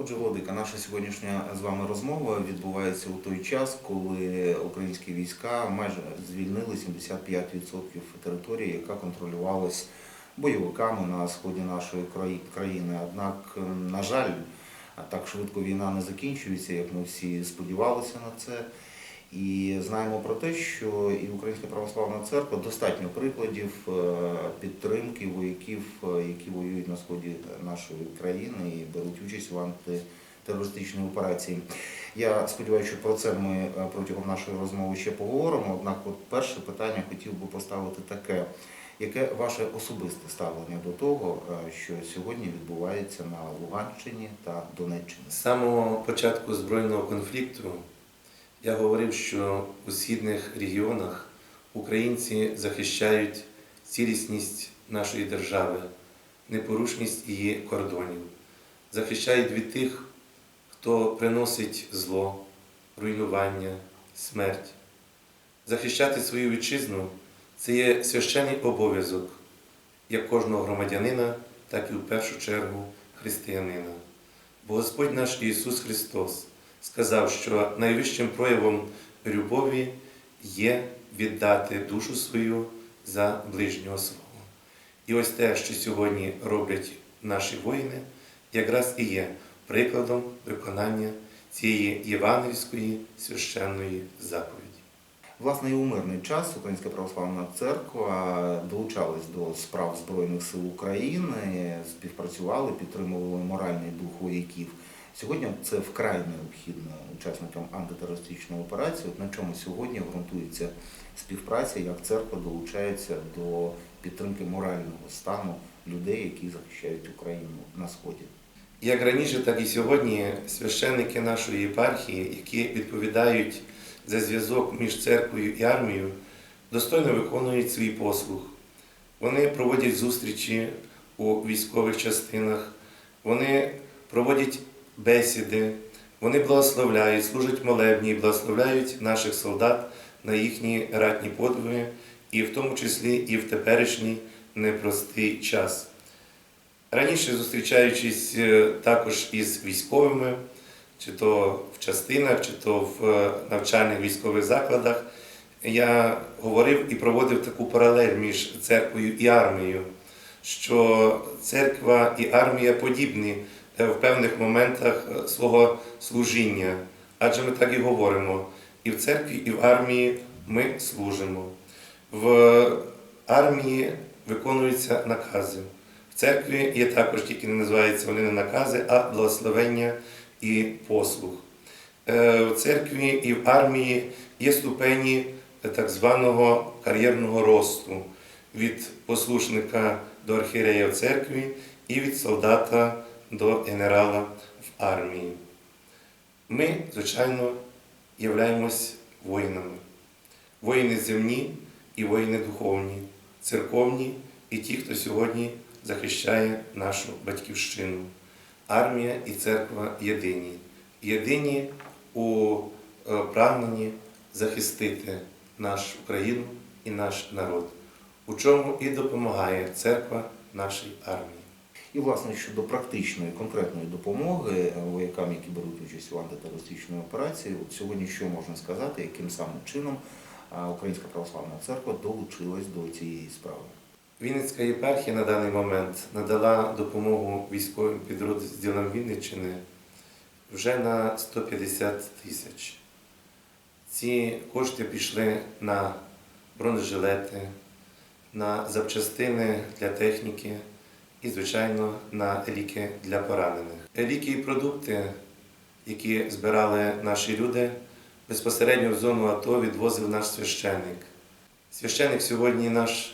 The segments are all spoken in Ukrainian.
Отже, Володика, наша сьогоднішня з вами розмова відбувається у той час, коли українські війська майже звільнили 75% території, яка контролювалась бойовиками на сході нашої країни. Однак, е, на жаль, так швидко війна не закінчується, як ми всі сподівалися на це. І знаємо про те, що і Українська православна церква достатньо прикладів е, підтримки вояків, е, які воюють на сході нашої країни і беруть участь в антитерористичній операції. Я сподіваюся, що про це ми е, протягом нашої розмови ще поговоримо. Однак, от перше питання хотів би поставити таке. Яке ваше особисте ставлення до того, що сьогодні відбувається на Луганщині та Донеччині? З самого початку збройного конфлікту я говорив, що у східних регіонах українці захищають цілісність нашої держави, непорушність її кордонів, захищають від тих, хто приносить зло, руйнування, смерть. Захищати свою вітчизну це є священний обов'язок як кожного громадянина, так і в першу чергу християнина. Бо Господь наш Ісус Христос сказав, що найвищим проявом любові є віддати душу свою за ближнього свого. І ось те, що сьогодні роблять наші воїни, якраз і є прикладом виконання цієї євангельської священної заповіді. Власне, і у мирний час Українська православна церква долучалась до справ Збройних сил України, співпрацювали, підтримували моральний дух вояків. Сьогодні це вкрай необхідно учасникам антитерористичної операції. На чому сьогодні ґрунтується співпраця, як церква долучається до підтримки морального стану людей, які захищають Україну на сході. Як раніше, так і сьогодні священники нашої єпархії, які відповідають за зв'язок між церквою і армією, достойно виконують свій послуг. Вони проводять зустрічі у військових частинах, вони проводять бесіди, вони благословляють, служать молебні, благословляють наших солдат на їхні ратні подвиги, і в тому числі і в теперішній непростий час. Раніше зустрічаючись е, також із військовими, чи то в частинах, чи то в е, навчальних військових закладах, я говорив і проводив таку паралель між церквою і армією, що церква і армія подібні в певних моментах е, свого служіння. Адже ми так і говоримо, і в церкві, і в армії ми служимо. В армії виконуються накази. В церкві є також, тільки не називаються вони не накази, а благословення і послуг. Е, В церкві і в армії є ступені так званого кар'єрного росту від послушника до архієрея в церкві і від солдата до генерала в армії. Ми, звичайно, являємось воїнами. Воїни земні і воїни духовні, церковні і ті, хто сьогодні захищає нашу батьківщину. Армія і церква єдині. Єдині у е, прагненні захистити нашу Україну і наш народ, у чому і допомагає церква нашій армії. І, власне, щодо практичної конкретної допомоги е, воякам, які беруть участь в антитерористичній операції, от сьогодні що можна сказати, яким самим чином Українська православна церква долучилась до цієї справи? Вінницька єпархія на даний момент надала допомогу військовим підрозділам Вінниччини вже на 150 тисяч. Ці кошти пішли на бронежилети, на запчастини для техніки і, звичайно, на ліки для поранених. Ліки і продукти, які збирали наші люди, безпосередньо в зону АТО відвозив наш священник. Священник сьогодні наш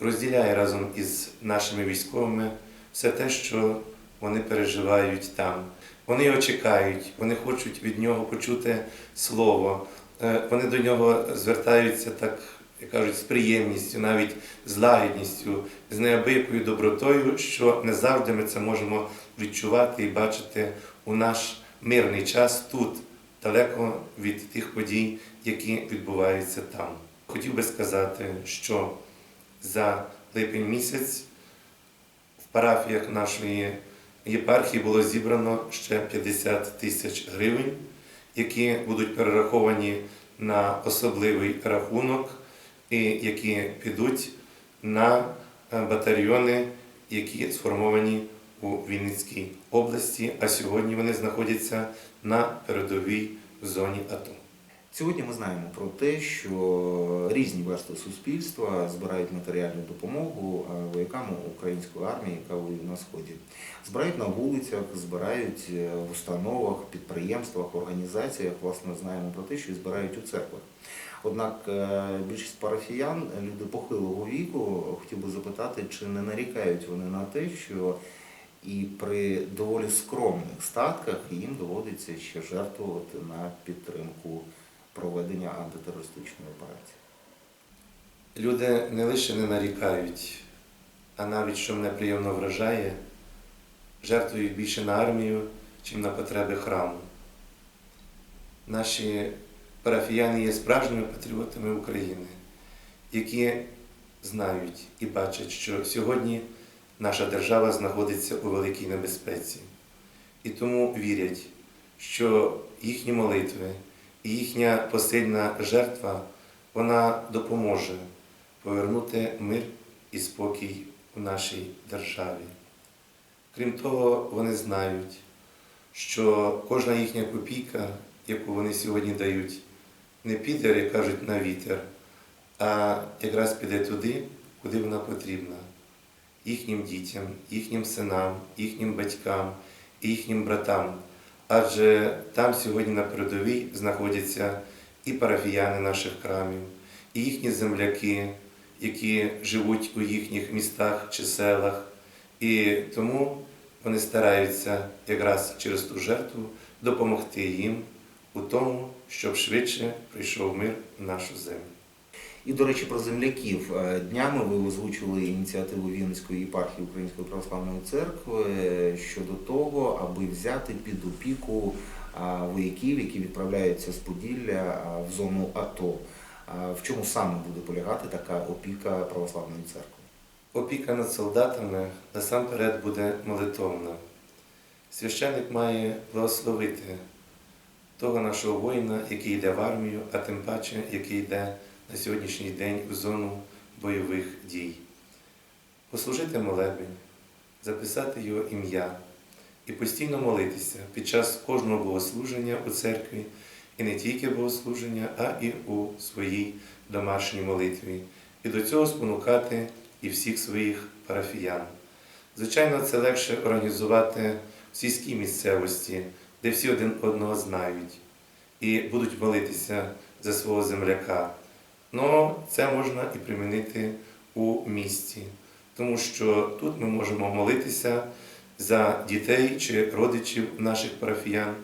розділяє разом із нашими військовими все те, що вони переживають там. Вони його чекають, вони хочуть від нього почути слово. Е, Вони до нього звертаються так, як кажуть, з приємністю, навіть з лагідністю, з неабиякою добротою, що не завжди ми це можемо відчувати і бачити у наш мирний час тут, далеко від тих подій, які відбуваються там. Хотів би сказати, що за липень місяць в парафіях нашої єпархії було зібрано ще 50 тисяч гривень, які будуть перераховані на особливий рахунок і які підуть на е, батальйони, які сформовані у Вінницькій області, а сьогодні вони знаходяться на передовій зоні АТО. Сьогодні ми знаємо про те, що різні верстви суспільства збирають матеріальну допомогу воякам української армії, яка воює на сході. Збирають на вулицях, збирають е, в установах, підприємствах, організаціях. Власне, знаємо про те, що збирають у церквах. Однак е, більшість парафіян, люди похилого віку, хотів би запитати, чи не нарікають вони на те, що і при доволі скромних статках їм доводиться ще жертвувати на підтримку проведення антитерористичної операції. Люди не лише не нарікають, а навіть, що мене приємно вражає, жертвують більше на армію, чим на потреби храму. Наші парафіяни є справжніми патріотами України, які знають і бачать, що сьогодні наша держава знаходиться у великій небезпеці. І тому вірять, що їхні молитви і їхня посильна жертва вона допоможе повернути мир і спокій у нашій державі. Крім того, вони знають, що кожна їхня копійка, яку вони сьогодні дають, не піде, як кажуть, на вітер, а якраз піде туди, куди вона потрібна. Їхнім дітям, їхнім синам, їхнім батькам їхнім братам. Адже там сьогодні на передовій знаходяться і парафіяни наших храмів, і їхні земляки, які живуть у їхніх містах чи селах. І тому вони стараються якраз через ту жертву допомогти їм у тому, щоб швидше прийшов мир в нашу землю. І, до речі, про земляків. Е, Днями ви озвучили ініціативу Вінницької єпархії Української православної церкви е, щодо того, аби взяти під опіку вояків, які відправляються з Поділля в зону АТО. В чому саме буде полягати така опіка православної церкви? Опіка над солдатами насамперед буде молитовна. Священник має благословити того нашого воїна, який йде в армію, а тим паче, який йде на сьогоднішній день в зону бойових дій. Послужити молебень, записати його ім'я і постійно молитися під час кожного богослуження у церкві, і не тільки богослуження, а і у своїй домашній молитві. І до цього спонукати і всіх своїх парафіян. Звичайно, це легше організувати в сільській місцевості, де всі один одного знають і будуть молитися за свого земляка. Ну, це можна і примінити у місті, тому що тут ми можемо молитися за дітей чи родичів наших парафіян.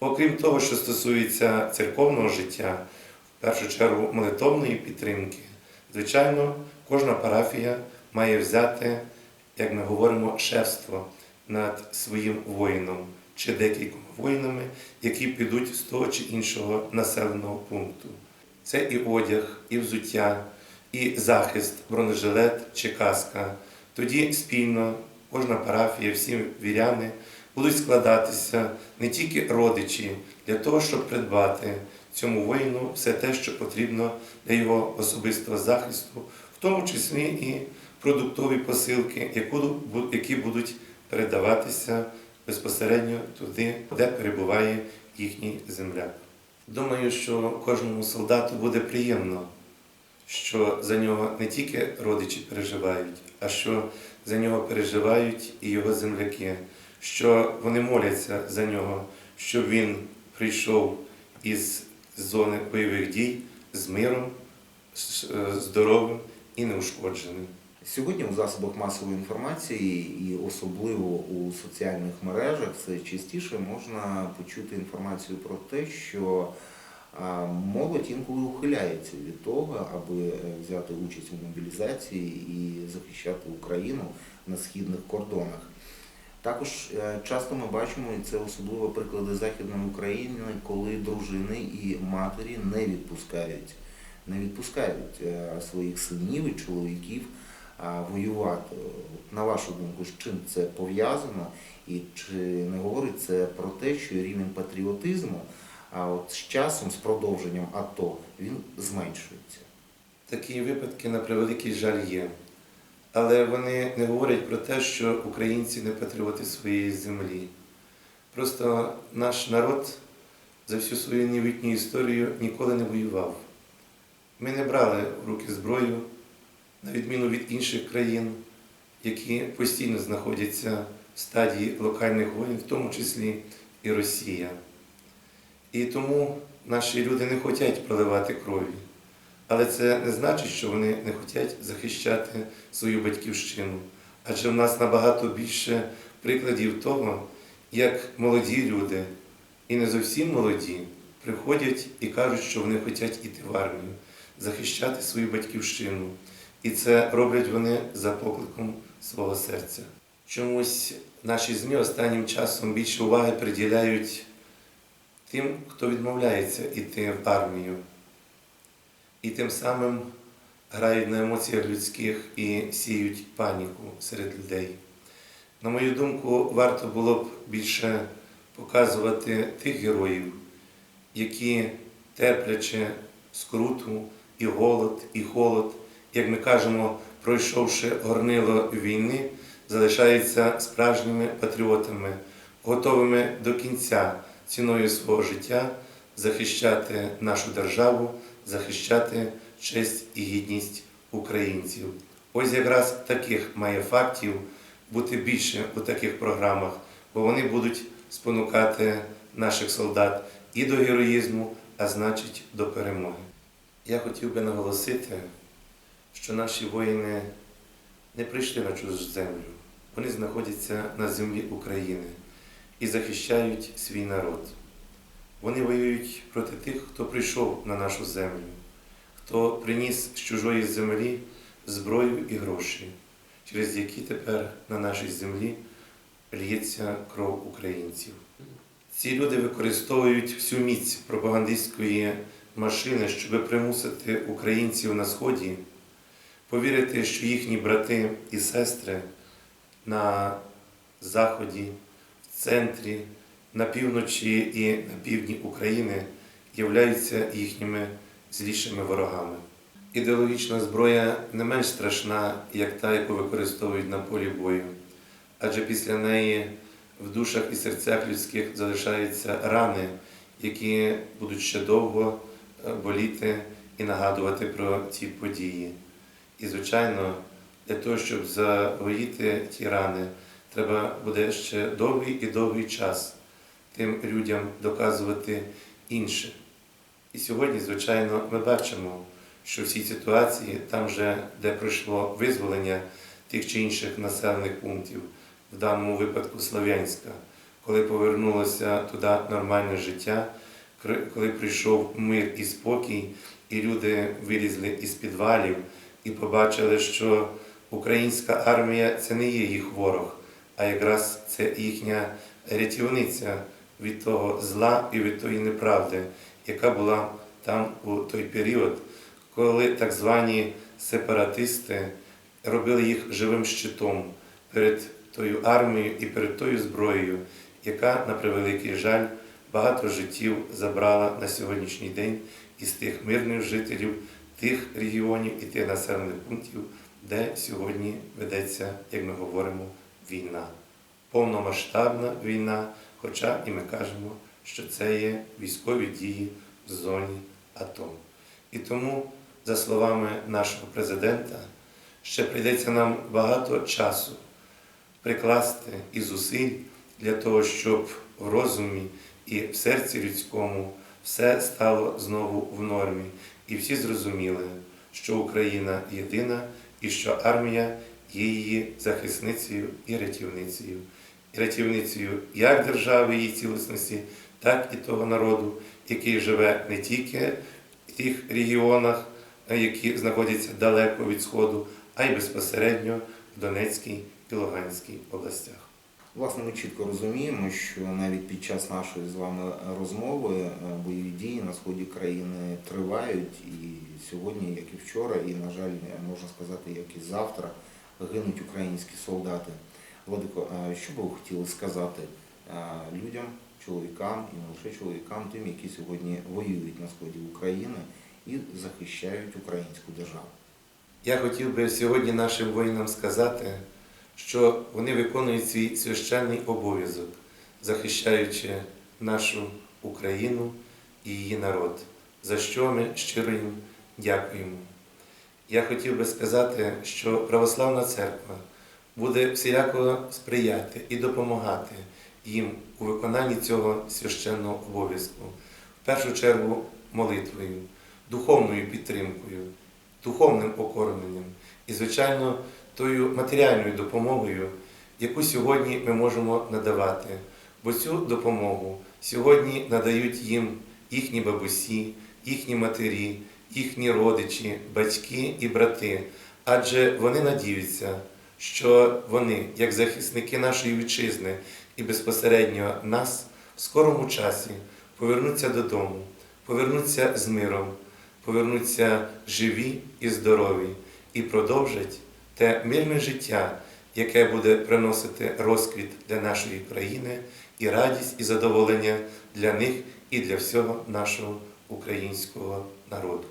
Окрім того, що стосується церковного життя, в першу чергу молитовної підтримки, звичайно, кожна парафія має взяти, як ми говоримо, шефство над своїм воїном чи декількома воїнами, які підуть з того чи іншого населеного пункту. Це і одяг, і взуття, і захист, бронежилет чи каска. Тоді спільно кожна парафія, всі віряни будуть складатися не тільки родичі для того, щоб придбати цьому воїну все те, що потрібно для його особистого захисту, в тому числі і продуктові посилки, які будуть передаватися безпосередньо туди, де перебуває їхній земляк. Думаю, що кожному солдату буде приємно, що за нього не тільки родичі переживають, а що за нього переживають і його земляки, що вони моляться за нього, щоб він прийшов із зони бойових дій з миром, здоровим і неушкодженим. Сьогодні у засобах масової інформації і особливо у соціальних мережах все частіше можна почути інформацію про те, що молодь інколи ухиляється від того, аби е, взяти участь у мобілізації і захищати Україну на східних кордонах. Також е, часто ми бачимо, і це особливо приклади Західної України, коли дружини і матері не відпускають, не відпускають е, своїх синів і чоловіків воювати. На вашу думку, з чим це пов'язано, і чи не говорить це про те, що рівень патріотизму, а от з часом, з продовженням АТО, він зменшується? Такі випадки, на превеликий жаль, є. Але вони не говорять про те, що українці не патріоти своєї землі. Просто наш народ за всю свою новітню історію ніколи не воював. Ми не брали в руки зброю, на відміну від інших країн, які постійно знаходяться в стадії локальних воїн, в тому числі і Росія. І тому наші люди не хочуть проливати крові. Але це не значить, що вони не хочуть захищати свою батьківщину. Адже в нас набагато більше прикладів того, як молоді люди, і не зовсім молоді, приходять і кажуть, що вони хочуть іти в армію, захищати свою батьківщину. І це роблять вони за покликом свого серця. Чомусь наші ЗМІ останнім часом більше уваги приділяють тим, хто відмовляється йти в армію і тим самим грають на емоціях людських і сіють паніку серед людей. На мою думку, варто було б більше показувати тих героїв, які терплячи скруту і голод, і холод, як ми кажемо, пройшовши горнило війни, залишаються справжніми патріотами, готовими до кінця ціною свого життя захищати нашу державу, захищати честь і гідність українців. Ось якраз таких має фактів бути більше у таких програмах, бо вони будуть спонукати наших солдат і до героїзму, а значить до перемоги. Я хотів би наголосити, що наші воїни не прийшли на чужу землю, вони знаходяться на землі України і захищають свій народ. Вони воюють проти тих, хто прийшов на нашу землю, хто приніс з чужої землі зброю і гроші, через які тепер на нашій землі лється кров українців. Ці люди використовують всю міць пропагандистської машини, щоб примусити українців на Сході повірити, що їхні брати і сестри на Заході, в центрі, на півночі і на півдні України являються їхніми злішими ворогами. Ідеологічна зброя не менш страшна, як та, яку використовують на полі бою, адже після неї в душах і серцях людських залишаються рани, які будуть ще довго е, боліти і нагадувати про ті події. І, звичайно, для того, щоб загоїти ті рани, треба буде ще довгий і довгий час тим людям доказувати інше. І сьогодні, звичайно, ми бачимо, що всі ситуації, там вже, де пройшло визволення тих чи інших населених пунктів, в даному випадку Слов'янська, коли повернулося туди нормальне життя, коли прийшов мир і спокій, і люди вилізли із підвалів і побачили, що українська армія це не є їх ворог, а якраз це їхня рятівниця від того зла і від тої неправди, яка була там у той період, коли так звані сепаратисти робили їх живим щитом перед тою армією і перед тою зброєю, яка, на превеликий жаль, багато життів забрала на сьогоднішній день із тих мирних жителів, тих регіонів і тих населених пунктів, де сьогодні ведеться, як ми говоримо, війна. Повномасштабна війна, хоча і ми кажемо, що це є військові дії в зоні АТО. І тому, за словами нашого президента, ще прийдеться нам багато часу прикласти і зусиль для того, щоб в розумі і в серці людському все стало знову в нормі, і всі зрозуміли, що Україна єдина і що армія є її захисницею і рятівницею. І рятівницею як держави її цілісності, так і того народу, який живе не тільки в тих регіонах, е, які знаходяться далеко від Сходу, а й безпосередньо в Донецькій і Луганській областях. Власне, ми чітко розуміємо, що навіть під час нашої з вами розмови е, бойові дії на сході країни тривають і сьогодні, як і вчора, і, на жаль, можна сказати, як і завтра гинуть українські солдати. Владико, що би ви хотіли сказати людям, чоловікам і не лише чоловікам, тим, які сьогодні воюють на сході України і захищають українську державу? Я хотів би сьогодні нашим воїнам сказати, що вони виконують свій священний обов'язок, захищаючи нашу Україну і її народ, за що ми щиро їм дякуємо. Я хотів би сказати, що Православна Церква буде всіляко сприяти і допомагати їм у виконанні цього священного обов'язку. В першу чергу молитвою, духовною підтримкою, духовним окормленням і, звичайно, тою матеріальною допомогою, яку сьогодні ми можемо надавати. Бо цю допомогу сьогодні надають їм їхні бабусі, їхні матері, їхні родичі, батьки і брати, адже вони надіються, що вони, як захисники нашої вітчизни і безпосередньо нас, в скорому часі повернуться додому, повернуться з миром, повернуться живі і здорові і продовжать те мирне життя, яке буде приносити розквіт для нашої країни і радість і задоволення для них і для всього нашого українського народу.